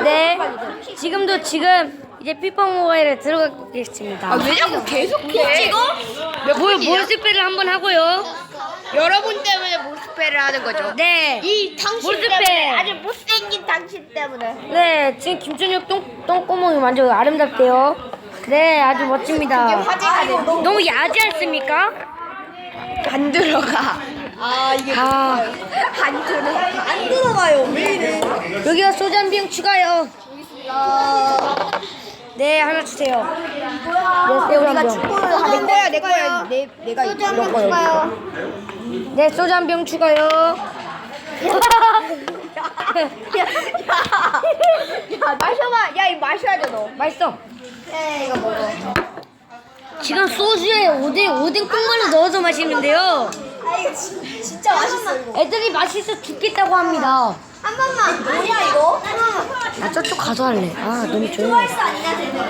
네. 지금도 지금 이제 피파 모바일에 들어가겠습니다. 아, 왜 자꾸 계속해? 찍어? 몇뭘 분이에요? 몰스페를 한번 하고요. 여러분 때문에 모스페를 하는 거죠. 네. 이 당신 몰스페. 때문에 아주 못생긴 당신 때문에. 네, 지금 김준혁 똥, 똥구멍이 완전 아름답대요. 네, 아주 멋집니다. 화제가 되는 너무 야지 않습니까? 안 들어가. 아 이게 아, 안 들어 안 이래? 여기가 소주 한 병 추가요. 네, 하나 주세요. 네, 새우 한 병. 내 거야 내 거야 내 내가 이런 거요. 네, 소주 한 병 추가요. 야 마셔봐. 야 이거 마셔야 돼 너. 맛있어. 네 이거 먹어. 지금 소주에 오뎅, 오뎅 콩물을 넣어서 마시는데요. 아 이거 진, 진짜 맛있어 이거. 애들이 맛있어 죽겠다고 합니다. 한 번만. 뭐야 이거? 아, 저쪽 가서 할래. 아, 너무 조용해. 트와이스 아니냐 쟤네들?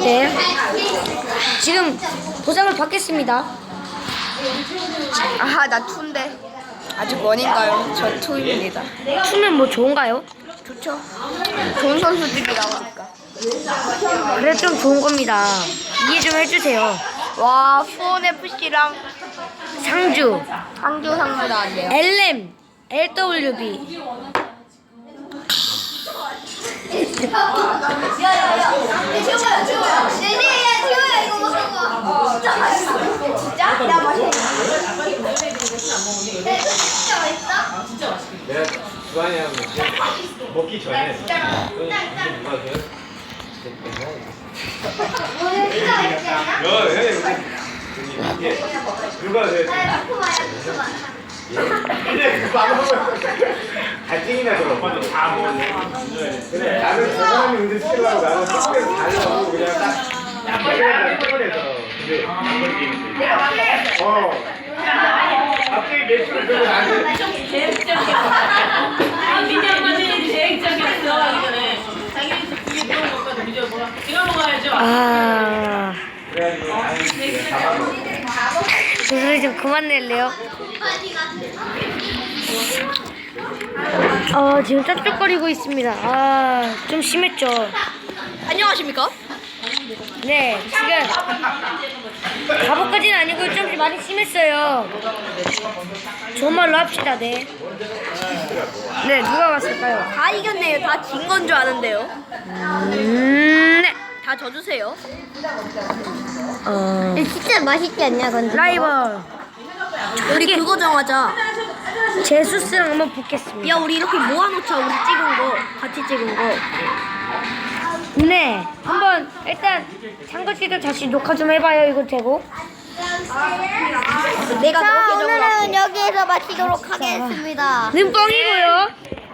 네. 지금 보상을 받겠습니다. 아하 나 투인데. 아직 원인가요? 저 투입니다. 추면 뭐 좋은가요? 좋죠. 좋은 선수들이 나오니까. 그래 좀 좋은 겁니다. 이해 좀 해주세요. 와 수원 FC랑 상주, 상주 상무 나왔네요. LM, LWB. 진짜 맛있어. 진짜? 야 맛있어. 진짜 맛있다. 내가 주한이랑 먹기 전에 저는 이제 누가? 오늘 진짜 맛있지 않아? 야, 야, 이게 누가 돼? 근데 그거 안 먹으면 갈증이나 들어. 맞아, 다 먹어. 그래, 나는 저 사람이 은근 싫어하고 나는 특별히 달라고 그냥 딱. 약간 해버려서. 근데 어. 갑자기 매출을 들고 나는 아, 그래가지고 그 소리 좀 그만 낼래요? 아, 지금 쩝쩝거리고 있습니다. 아, 좀 심했죠? 안녕하십니까? 네, 지금 바보까지는 아니고 좀 많이 심했어요. 좋은 말로 합시다, 네. 네, 누가 왔을까요? 다 이겼네요. 다 진 건 줄 아는데요. 음, 네. 다 져주세요. 어, 진짜 맛있지 않냐, 근데? 라이벌. 우리 그거 정하자. 제수스랑 한번 붙겠습니다. 야, 우리 이렇게 모아놓자. 우리 찍은 거. 같이 찍은 거. 네, 한번 일단 창거 씨도 다시 녹화 좀 해봐요. 이거 되고. 내가 자, 오늘은 여기에서 마치도록 하겠습니다. 눈뻥이고요.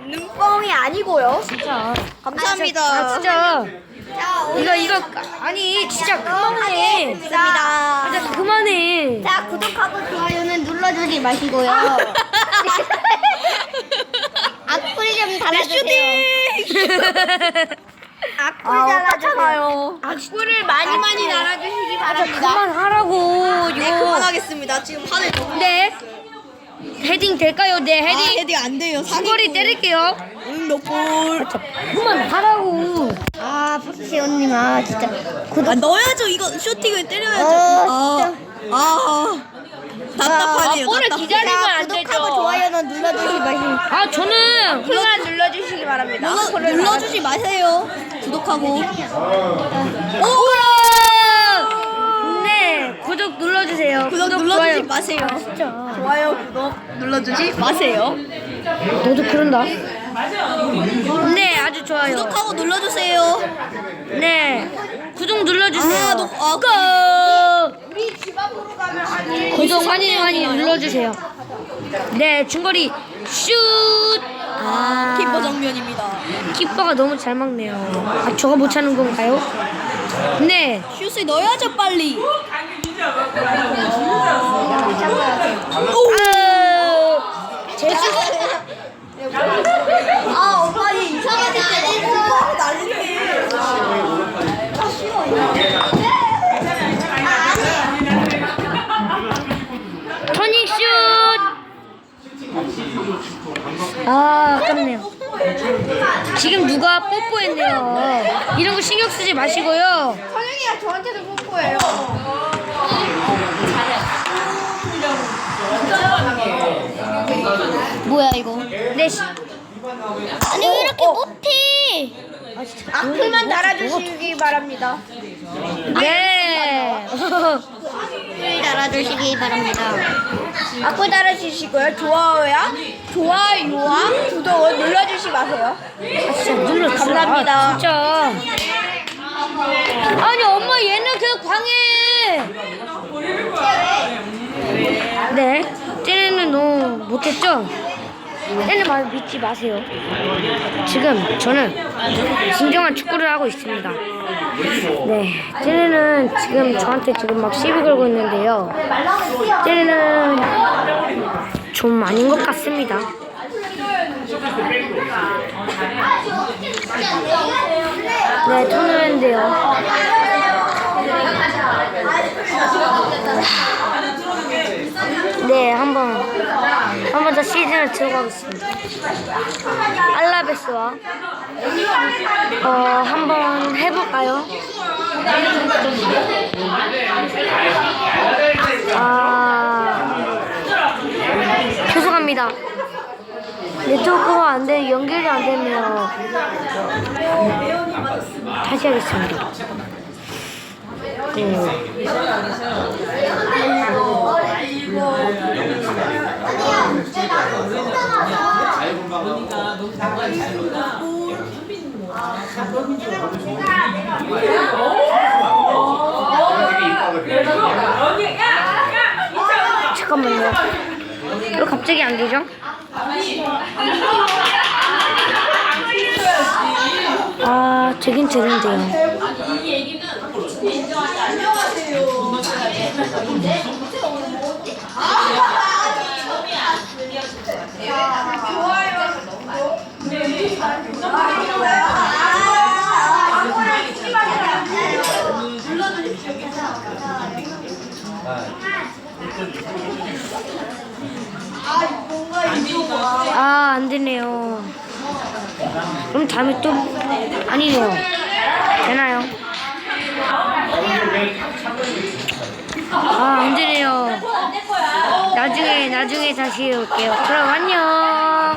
눈뻥이 아니고요. 진짜. 감사합니다. 아 진짜. 자, 이거 이거 아니 진짜 그만해. 하겠습니다. 진짜 그만해. 자, 구독하고 좋아요는 눌러주지 마시고요. 악플 좀 달아주세요. 악플 달아주세요. 악플을 많이 많이 달아주시기 바랍니다. 그만하라고 이거. 네, 그만하겠습니다. 지금 판을 좀. 네. 헤딩 될까요? 네 아, 헤딩. 헤딩 안 돼요. 중거리 때릴게요. 응, 몇 골. 그만하라고. 아, 박지원님, 아, 진짜. 아 넣어야죠 이거 슈팅을 때려야죠 어, 아, 아 답답하네요 아, 볼을 답답. 기다리면 안 구독하고 되죠. 좋아요는 눌러주시기 바랍니다. 아 저는 그만 눌러주시기 바랍니다. 눌러, 눌러주지 마세요 구독하고 오! 네, 구독 눌러주세요. 구독 눌러주지 좋아요. 마세요 진짜. 좋아요 구독 눌러주지 마세요 너도 그런다. 네, 아주 좋아요. 구독하고 눌러주세요 네, 구독 눌러주세요. 아, 녹- 아, 고! 우리 집 앞으로 가면 아니. 구독 많이 많이 눌러주세요. 네, 중거리 슛. 아, 키퍼 정면입니다 키퍼가 너무 잘 막네요. 아, 저거 못 차는 건가요? 네, 슛을 넣어야죠 빨리 아, 제수. 아, 오빠 뽀뽀했네요. 이런 거 신경 쓰지 마시고요. 선영이가 저한테도 뽀뽀해요. 뭐야 이거? 네, 시- 아니 왜 이렇게 못해? 악플만 달아주시기 바랍니다. 네. 글 달아주시기 바랍니다. 악플 달아주시고요. 좋아요야, 좋아요와 구독을 눌러주시 마세요. 진짜 눌러 감사합니다. 진짜. 아니 엄마 얘는 그 광해. 네. 쟤네는 너무 못했죠? 쟤네 말 믿지 마세요. 지금 저는 진정한 축구를 하고 있습니다. 네. 쟤네는 지금 저한테 지금 막 시비 걸고 있는데요. 쟤네는 좀 아닌 것 같습니다. 네, 토너인데요. 네, 한번 한 번 더 시즌을 들어가겠습니다. 알라베스와 어 한번 해볼까요? 아 죄송합니다. 네트워크가 안 돼, 연결이 안 되면 다시 하겠습니다. 잠깐만요. 왜 갑자기 안 되죠? 아, 되긴 되는데요. 아, 안 되네요. 그럼 다음에 또 아니네요. 되나요? 아, 안 되네요. 나중에 나중에 다시 올게요. 그럼 안녕.